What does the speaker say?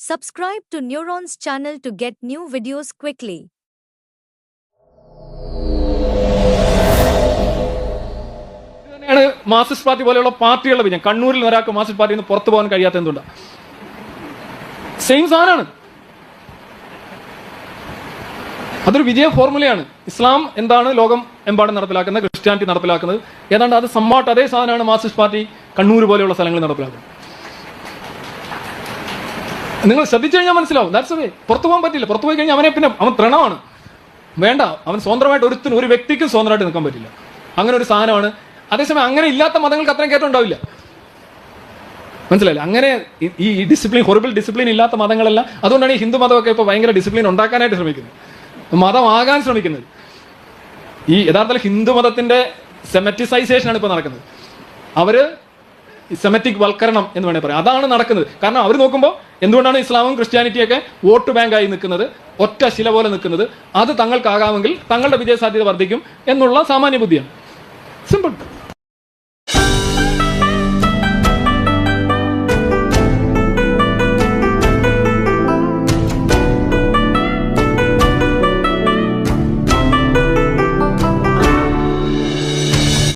Subscribe to Neurons channel to get new videos quickly. തന്നെയാണ് Marxist party പോലെയുള്ള പാർട്ടികളുടെ വിജയം. കണ്ണൂരിൽ ഒരാൾക്ക് മാർക്സിസ്റ്റ് പാർട്ടിയിൽ നിന്ന് പുറത്തു പോകാൻ കഴിയാത്ത എന്തുകൊണ്ടാണ് സെയിം സാധനമാണ്. അതൊരു വിജയ ഫോർമുലയാണ്. ഇസ്ലാം എന്താണ് ലോകം എമ്പാടും നടപ്പിലാക്കുന്നത് ക്രിസ്ത്യാനിറ്റി നടപ്പിലാക്കുന്നത്. ഏതാണ്ട് അത് സമ്മാട്ട് അതേ സാധനമാണ് മാർക്സിസ്റ്റ് പാർട്ടി കണ്ണൂർ പോലെയുള്ള സ്ഥലങ്ങളിൽ നടപ്പിലാക്കുന്നത്. നിങ്ങൾ ശ്രദ്ധിച്ചു കഴിഞ്ഞാൽ മനസ്സിലാവും. ദാറ്റ്സ് വേ പുറത്തു പോകാൻ പറ്റില്ല. പുറത്തു പോയി കഴിഞ്ഞാൽ അവനെ പിന്നെ അവൻ തൃണമാണ് വേണ്ട. അവൻ സ്വന്തമായിട്ട് ഒരുത്തിന് ഒരു വ്യക്തിക്കും സ്വന്തമായിട്ട് നിൽക്കാൻ പറ്റില്ല. അങ്ങനെ ഒരു സാധനമാണ്. അതേസമയം അങ്ങനെ ഇല്ലാത്ത മതങ്ങൾക്ക് അത്രയും കയറ്റം ഉണ്ടാവില്ല. മനസ്സിലായില്ല? അങ്ങനെ ഈ- ഡിസിപ്ലിൻ ഹൊറിബിൾ ഡിസിപ്ലിൻ ഇല്ലാത്ത മതങ്ങളെല്ലാം. അതുകൊണ്ടാണ് ഈ ഹിന്ദു മതമൊക്കെ ഇപ്പോൾ ഭയങ്കര ഡിസിപ്ലിൻ ഉണ്ടാക്കാനായിട്ട് ശ്രമിക്കുന്നത്. മതമാകാൻ ശ്രമിക്കുന്നത്. ഈ യഥാർത്ഥത്തിൽ ഹിന്ദു മതത്തിന്റെ സെമറ്റിസൈസേഷൻ ആണ് ഇപ്പോൾ നടക്കുന്നത്. അവർ സെമറ്റിക് വൽക്കരണം എന്ന് വേണേൽ പറയാം. അതാണ് നടക്കുന്നത്. കാരണം അവർ നോക്കുമ്പോൾ എന്തുകൊണ്ടാണ് ഇസ്ലാമും ക്രിസ്ത്യാനിറ്റിയൊക്കെ വോട്ട് ബാങ്കായി നിൽക്കുന്നത്? ഒറ്റ ശില പോലെ നിൽക്കുന്നത്. അത് തങ്ങൾക്കാകാമെങ്കിൽ തങ്ങളുടെ വിജയ സാധ്യത വർദ്ധിക്കും എന്നുള്ള സാമാന്യ ബുദ്ധിയാണ്. സിമ്പിൾ